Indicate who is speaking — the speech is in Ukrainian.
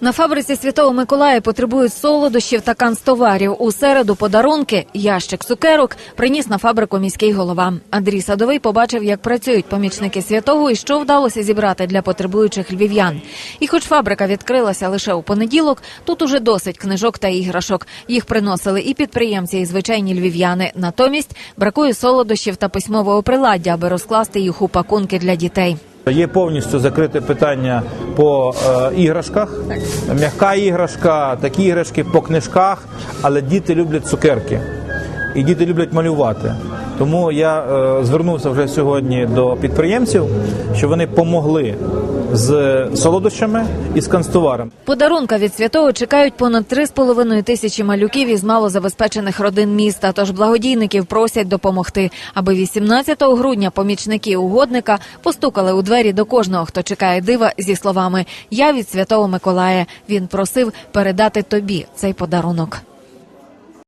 Speaker 1: На фабриці Святого Миколая потребують солодощів та канцтоварів. У середу подарунки, ящик цукерок приніс на фабрику міський голова. Андрій Садовий побачив, як працюють помічники святого і що вдалося зібрати для потребуючих львів'ян. І хоч фабрика відкрилася лише у понеділок, тут уже досить книжок та іграшок. Їх приносили і підприємці, і звичайні львів'яни. Натомість бракує солодощів та письмового приладдя, аби розкласти їх у пакунки для дітей.
Speaker 2: Є повністю закрите питання по е, іграшках. М'яка іграшка, такі іграшки по книжках, але діти люблять цукерки. І діти люблять малювати. Тому я е, звернувся вже сьогодні до підприємців, щоб вони помогли з солодощами і з канцтоваром.
Speaker 1: Подарунка від святого чекають понад 3,5 тисячі малюків із малозабезпечених родин міста. Тож благодійників просять допомогти, аби 18 грудня помічники угодника постукали у двері до кожного, хто чекає дива, зі словами Я від святого Миколая. Він просив передати тобі цей подарунок.